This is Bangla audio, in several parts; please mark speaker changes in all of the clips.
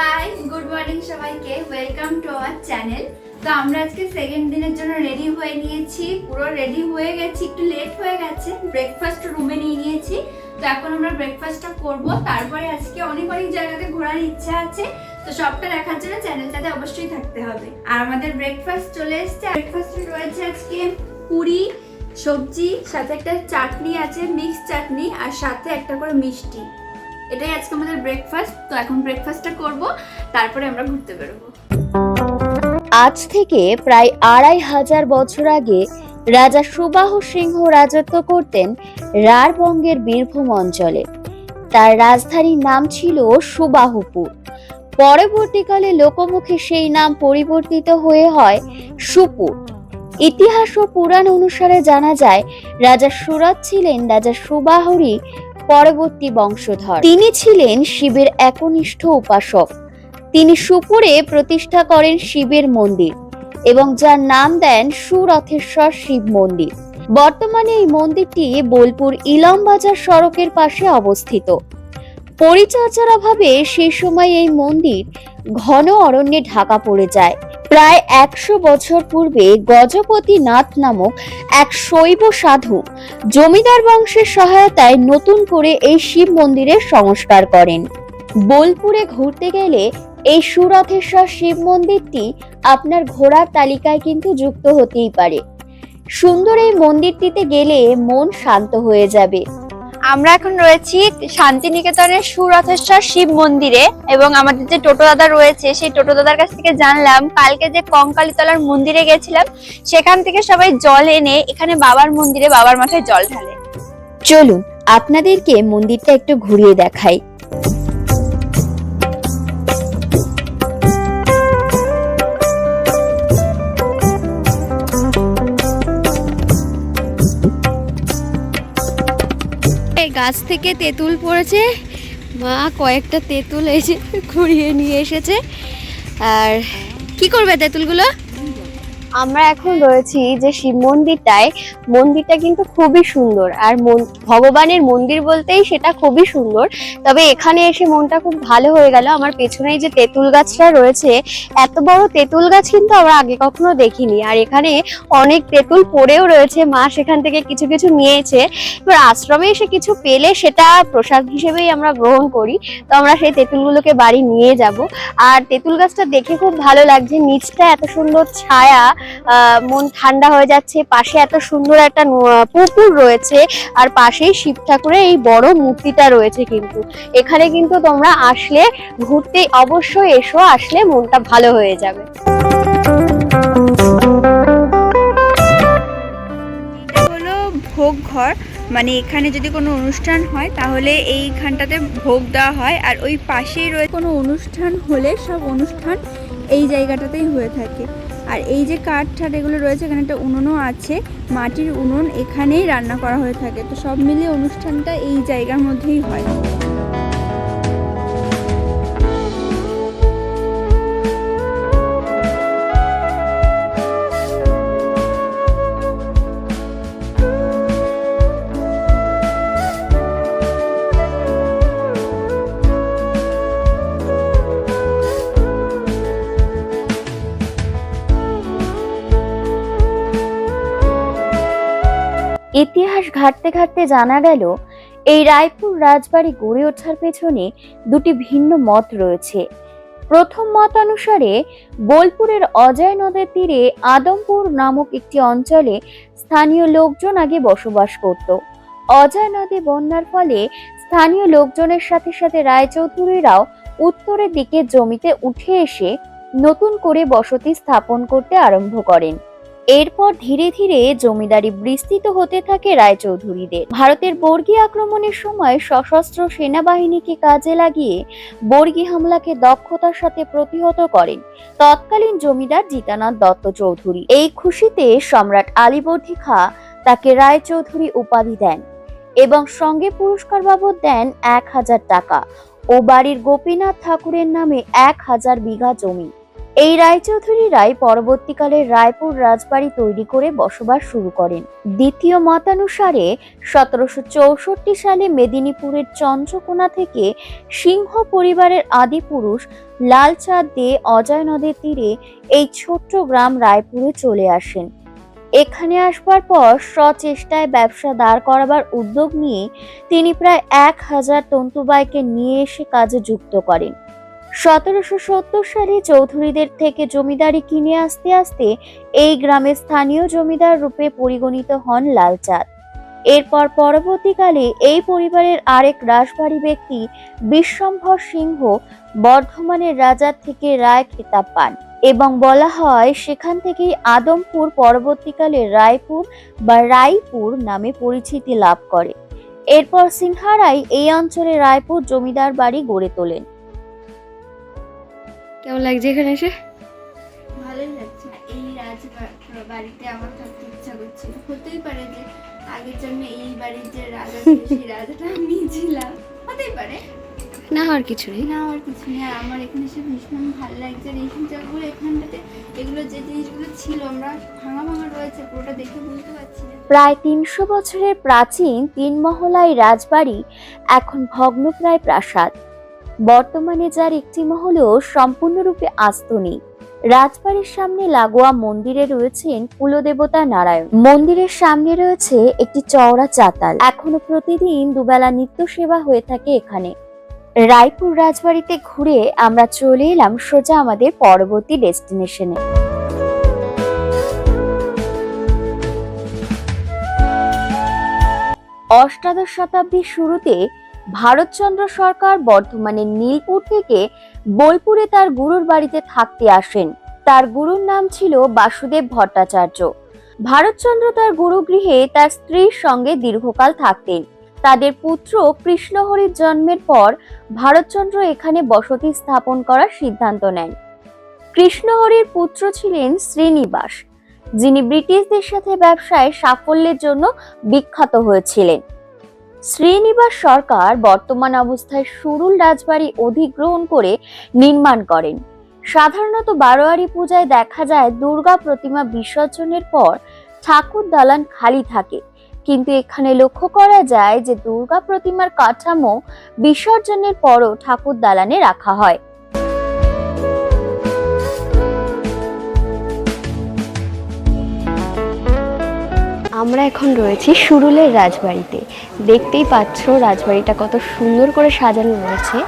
Speaker 1: হাই গুড মর্নিং সবাইকে। ওয়েলকাম টু আমার চ্যানেল তো আমরা আজকে সেকেন্ড দিনের জন্য রেডি হয়ে নিয়েছি। পুরো রেডি হয়ে গেছি, একটু লেট হয়ে গেছে। ব্রেকফাস্ট রুমে নিয়ে নিয়েছি। তো এখন আমরা ব্রেকফাস্টটা করব। তারপরে আজকে অনেক অনেক জায়গাতে ঘোরার ইচ্ছা আছে। তো সবটা দেখার জন্য চ্যানেলটাতে অবশ্যই থাকতে হবে। আর আমাদের ব্রেকফাস্ট চলে এসছে। ব্রেকফাস্ট রয়েছে আজকে পুরি, সবজি, সাথে একটা চাটনি আছে মিক্সড চাটনি, আর সাথে একটা করে মিষ্টি। এটাই আজকে আমাদের ব্রেকফাস্ট তো এখন ব্রেকফাস্টটা করব, তারপরে আমরা ঘুরতে বেরোবো।
Speaker 2: আজ থেকে প্রায় আড়াই হাজার বছর আগে রাজা সুবাহ সিংহ রাজত্ব করতেন রারবঙ্গের বীরভূম অঞ্চলে। তার রাজধানীর নাম ছিল সুবাহপুর। পরবর্তীকালে লোকমুখে সেই নাম পরিবর্তিত হয়ে হয় সুপুর। ইতিহাস ও পুরাণ অনুসারে জানা যায়, রাজা সুরত ছিলেন রাজা সুবাহরই পরবর্তী বংশধর। তিনি ছিলেন শিবের একনিষ্ঠ উপাসক। তিনি সুপুরে প্রতিষ্ঠা করেন শিবের মন্দির এবং যার নাম দেন সুরথেশ্বর শিব মন্দির। বর্তমানে এই মন্দিরটি বোলপুর ইলামবাজার সড়কের পাশে অবস্থিত। পরিচর্যার অভাবে সেই সময় এই মন্দির ঘন অরণ্যে ঢাকা পড়ে যায় প্রায় একশো বছর পূর্বে গজপতি নাথ নামক এক শৈব সাধু জমিদার বংশের সহায়তায় নতুন করে এই শিব মন্দিরের সংস্কার করেন। বোলপুরে ঘুরতে গেলে এই সুরথেশ্বর শিব মন্দিরটি আপনার ঘোরার তালিকায় কিন্তু যুক্ত হতেই পারে। সুন্দর এই মন্দিরটিতে গেলে মন শান্ত হয়ে যাবে।
Speaker 3: আমরা এখন রয়েছি শান্তিনিকেতনের সুরথেশ্বর শিব মন্দিরে এবং আমাদের যে টোটো দাদা রয়েছে, সেই টোটো দাদার কাছ থেকে জানলাম, কালকে যে কঙ্কালীতলার মন্দিরে গেছিলাম, সেখান থেকে সবাই জল এনে এখানে বাবার মন্দিরে বাবার মাথায় জল ঢালে।
Speaker 2: চলুন, আপনাদেরকে মন্দিরটা একটু ঘুরিয়ে দেখাই।
Speaker 4: গাছ থেকে তেঁতুল পড়েছে। মা কয়েকটা তেঁতুল এসে ঘুরিয়ে নিয়ে এসেছে। আর কি করবে তেঁতুলগুলো?
Speaker 2: আমরা এখন রয়েছি যে শিব মন্দিরটায়। মন্দিরটা কিন্তু খুবই সুন্দর। আর ভগবানের মন্দির বলতেই সেটা খুবই সুন্দর। তবে এখানে এসে মনটা খুব ভালো হয়ে গেল। আমার পেছনেই যে তেঁতুল গাছটা রয়েছে, এত বড় তেঁতুল গাছ কিন্তু আমরা আগে কখনো দেখিনি। আর এখানে অনেক তেঁতুল পড়েও রয়েছে। মা সেখান থেকে কিছু কিছু নিয়েছে। এবার আশ্রমে এসে কিছু পেলে সেটা প্রসাদ হিসেবেই আমরা গ্রহণ করি। তো আমরা সেই তেঁতুলগুলোকে বাড়ি নিয়ে যাব। আর তেঁতুল গাছটা দেখে খুব ভালো লাগছে। নিচটা এত সুন্দর ছায়া। মন ঠান্ডা হয়ে যাচ্ছে। পাশে এত সুন্দর একটা পুকুর রয়েছে আর পাশেই শিব ঠাকুরের এই বড় মূর্তিটা রয়েছে কিন্তু। এখানে কিন্তু তোমরা আসলে ঘুরতে অবশ্যই এসো, আসলে মনটা ভালো হয়ে যাবে।
Speaker 1: হলো ভোগ ঘর। মানে এখানে যদি কোনো অনুষ্ঠান হয়, তাহলে এইখানটাতে ভোগ দেওয়া হয়। আর ওই পাশেই রয়েছে কোনো অনুষ্ঠান হলে সব অনুষ্ঠান এই জায়গাটাতেই হয়ে থাকে। আর এই যে কাঠ ঠাট এগুলো রয়েছে, এখানে একটা উনুনও আছে, মাটির উনুন এখানেই রান্না করা হয়ে থাকে। তো সব মিলিয়ে অনুষ্ঠানটা এই জায়গার মধ্যেই হয়।
Speaker 2: ঘাটতে ঘাটতে জানা গেল, এই রায়পুর রাজবাড়ি গড়ে ওঠার পেছনে দুটি ভিন্ন মত রয়েছে। প্রথম মত অনুসারে বোলপুরের অজয় নদের তীরে আদমপুর নামক একটি অঞ্চলে স্থানীয় লোকজন আগে বসবাস করত। অজয় নদী বন্যার ফলে স্থানীয় লোকজনের সাথে সাথে রায়চৌধুরীরাও উত্তরের দিকে জমিতে উঠে এসে নতুন করে বসতি স্থাপন করতে আরম্ভ করেন। এরপর ধীরে ধীরে জমিদারি বিস্তৃত হতে থাকে রায়চৌধুরীদের। ভারতের বর্গী আক্রমণের সময় সশস্ত্র সেনাবাহিনীকে কাজে লাগিয়ে বর্গী হামলাকে দক্ষতার সাথে প্রতিহত করেন তৎকালীন জমিদার জিতানাথ দত্ত চৌধুরী। এই খুশিতে সম্রাট আলীবর্দী খাঁ তাকে রায়চৌধুরী উপাধি দেন এবং সঙ্গে পুরস্কার বাবদ দেন এক হাজার টাকা ও বাড়ির গোপীনাথ ঠাকুরের নামে এক হাজার বিঘা জমি। এই রায়চৌধুরী রায় পরবর্তীকালে রায়পুর রাজবাড়ি তৈরি করে বসবাস শুরু করেন। দ্বিতীয় মতানুসারে সতেরোশো চৌষট্টি সালে মেদিনীপুরের চন্দ্রকোনা থেকে সিংহ পরিবারের আদিপুরুষ লালচাঁদ দে অজয় নদের তীরে এই ছোট্ট গ্রাম রায়পুরে চলে আসেন। এখানে আসবার পর সচেষ্টায় ব্যবসা দাঁড় করাবার উদ্যোগ নিয়ে তিনি প্রায় এক হাজার তন্তুবাইকে নিয়ে এসে কাজে যুক্ত করেন। সতেরোশো সত্তর সালে চৌধুরীদের থেকে জমিদারি কিনে আসতে আসতে এই গ্রামের স্থানীয় জমিদার রূপে পরিগণিত হন লালচাঁদ। এরপর পরবর্তীকালে এই পরিবারের আরেক রাজবাড়ি ব্যক্তি বিশ্বম্ভর সিংহ বর্ধমানের রাজার থেকে রায় খেতাব পান এবং বলা হয় সেখান থেকেই আদমপুর পরবর্তীকালে রায়পুর বা রায়পুর নামে পরিচিতি লাভ করে। এরপর সিংহারাই এই অঞ্চলে রায়পুর জমিদার বাড়ি গড়ে তোলেন।
Speaker 4: কেমন লাগছে এখানে এসে?
Speaker 1: ভালোই লাগছে। এই রাজবাড়িতে আমার থাকতে ইচ্ছা করছিল। হতেই পারে যে আগের জন্য এই বাড়ির যে রাজা সেই রাজাটা আমি ছিলাম হতেই পারে।
Speaker 4: না হওয়ার কিছু নেই।
Speaker 1: না আমার কিছু নেই। আর আমার এখানে এসে ভীষণ ভালো লাগছে। আর এই জায়গাগুলো এখানটাতে এগুলো যে জিনিসগুলো ছিল আমরা ভাঙা ভাঙা রয়েছে পুরোটা দেখে বুঝতে পারছি
Speaker 2: প্রায় তিনশো বছরের প্রাচীন তিন মহলাই রাজবাড়ি এখন ভগ্নপ্রায় প্রাসাদ। বর্তমানে যার একটি মহলও সম্পূর্ণরূপে আস্ত নেই। রাজবাড়ির সামনে লাগোয়া মন্দিরে রয়েছেন কুলদেবতা নারায়ণ। মন্দিরের সামনে রয়েছে একটি চওড়া চাতাল। এখনও প্রতিদিন দুবেলা নিত্য সেবা হয়ে থাকে এখানে। রায়পুর রাজবাড়িতে ঘুরে আমরা চলে এলাম সোজা আমাদের পরবর্তী ডেস্টিনেশনে। অষ্টাদশ শতাব্দীর শুরুতে ভারতচন্দ্র সরকার বর্ধমানের নীলপুর থেকে বোলপুরে তার গুরুর বাড়িতে থাকতে আসেন। তার গুরুর নাম ছিল বাসুদেব ভট্টাচার্য। ভারতচন্দ্র তার গুরুগৃহে তার স্ত্রীর সঙ্গে দীর্ঘকাল থাকতেন। তাদের পুত্র কৃষ্ণহরির জন্মের পর ভারতচন্দ্র এখানে বসতি স্থাপন করার সিদ্ধান্ত নেন। কৃষ্ণহরির পুত্র ছিলেন শ্রীনিবাস, যিনি ব্রিটিশদের সাথে ব্যবসায় সাফল্যের জন্য বিখ্যাত হয়েছিলেন। শ্রীনিবাস সরকার বর্তমান অবস্থায় সুরুল রাজবাড়ি অধিগ্রহণ করে নির্মাণ করেন। সাধারণত বারোয়ারি পূজায় দেখা যায় দুর্গা প্রতিমা বিসর্জনের পর ঠাকুর দালান খালি থাকে। কিন্তু এখানে লক্ষ্য করা যায় যে দুর্গা প্রতিমার কাঠামো বিসর্জনের পরও ঠাকুর দালানে রাখা হয়।
Speaker 4: আমরা এখন রয়েছি সুরুলের রাজবাড়িতে। দেখতেই পাচ্ছ রাজবাড়িটা কত সুন্দর করে সাজানো রয়েছে।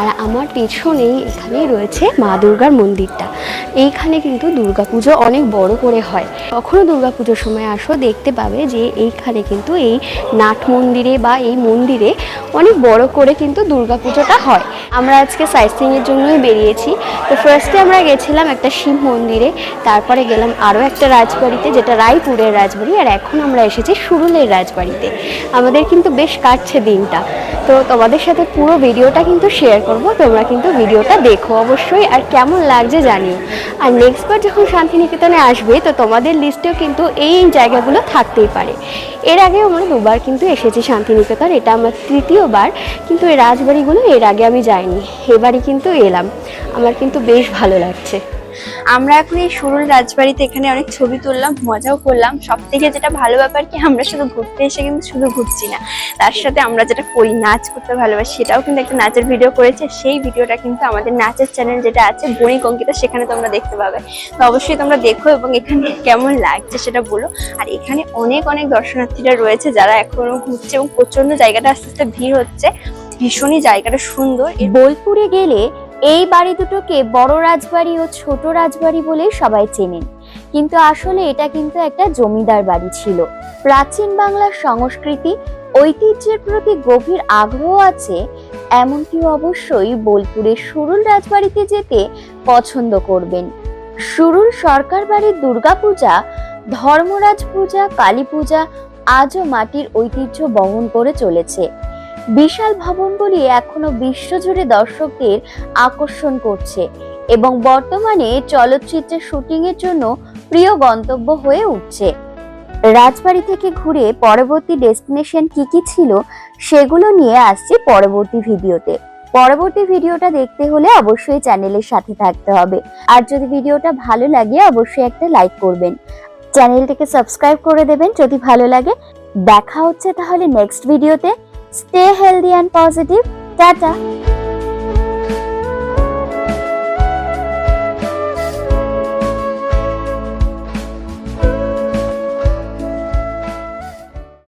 Speaker 4: আর আমার পেছনেই এখানেই রয়েছে মা দুর্গার মন্দিরটা। এইখানে কিন্তু দুর্গাপুজো অনেক বড় করে হয়। কখনো দুর্গাপুজোর সময় আসো, দেখতে পাবে যে এইখানে কিন্তু এই নাট মন্দিরে বা এই মন্দিরে অনেক বড় করে কিন্তু দুর্গাপুজোটা হয়। আমরা আজকে সাইট সিংয়ের জন্যই বেরিয়েছি। তো ফার্স্টে আমরা গেছিলাম একটা শিব মন্দিরে, তারপরে গেলাম আরও একটা রাজবাড়িতে, যেটা রায়পুরের রাজবাড়ি, আর এখন আমরা এসেছি সুরুলের রাজবাড়িতে। আমাদের কিন্তু বেশ কাটছে দিনটা। তো তোমাদের সাথে পুরো ভিডিওটা কিন্তু শেয়ার করব, তোমরা কিন্তু ভিডিওটা দেখো অবশ্যই, আর কেমন লাগছে জানিও। আর নেক্সট বার যখন শান্তিনিকেতনে আসবে, তো তোমাদের লিস্টেও কিন্তু এই জায়গাগুলো থাকতেই পারে। এর আগে আমরা দুবার কিন্তু এসেছি শান্তিনিকেতন, এটা আমার তৃতীয়বার, কিন্তু এই রাজবাড়িগুলো এর আগে আমি যাইনি, এবারই কিন্তু এলাম। আমার কিন্তু বেশ ভালো লাগছে।
Speaker 3: আমরা এখন এই সুরুল রাজবাড়িতে এখানে অনেক ছবি তুললাম, মজাও করলাম। সব থেকে যেটা ভালো ব্যাপার কি, আমরা শুধু ঘুরতে এসে কিন্তু শুধু ঘুরছি না। তার সাথে আমরা যেটা করি, নাচ করতে ভালোবাসি, সেটাও কিন্তু একটা নাচের ভিডিও করেছে। সেই ভিডিওটা কিন্তু আমাদের নাচের চ্যানেল যেটা আছে, বণিক অঙ্কিতা, সেখানে তোমরা দেখতে পাবে। তো অবশ্যই তোমরা দেখো এবং এখানে কেমন লাগছে সেটা বলো। আর এখানে অনেক অনেক দর্শনার্থীরা রয়েছে যারা এখনও ঘুরছে এবং প্রচণ্ড জায়গাটা আস্তে আস্তে ভিড় হচ্ছে। ভীষণই জায়গাটা সুন্দর।
Speaker 2: বোলপুরে গেলে এই বাড়ি দুটোকে বড় রাজবাড়ি ও ছোট রাজবাড়ি বলে সবাই চেনেন। কিন্তু আসলে এটা কিন্তু একটা জমিদার বাড়ি ছিল। প্রাচীন বাংলার সংস্কৃতি, ঐতিহ্যের প্রতি গভীর আগ্রহ আছে, এমনকি অবশ্যই বোলপুরের সুরুল রাজবাড়িতে যেতে পছন্দ করবেন। সুরুল সরকার বাড়ির দুর্গাপূজা, ধর্মরাজ পূজা, কালী পূজা আজও মাটির ঐতিহ্য বহন করে চলেছে। বিশাল ভবনগুলি এখনও বিশ্বজুড়ে দর্শকদের আকর্ষণ করছে এবং বর্তমানে চলচ্চিত্রের শুটিং এর জন্য প্রিয় গন্তব্য হয়ে উঠছে। রাজবাড়ি থেকে ঘুরে পরবর্তী ডেস্টিনেশন কি কি ছিল সেগুলো নিয়ে আসছি পরবর্তী ভিডিওতে। পরবর্তী ভিডিওটা দেখতে হলে অবশ্যই চ্যানেলের সাথে থাকতে হবে। আর যদি ভিডিওটা ভালো লাগে অবশ্যই একটা লাইক করবেন। চ্যানেলটিকে সাবস্ক্রাইব করে দেবেন যদি ভালো লাগে। দেখা হচ্ছে তাহলে নেক্সট ভিডিওতে। Stay healthy and positive tata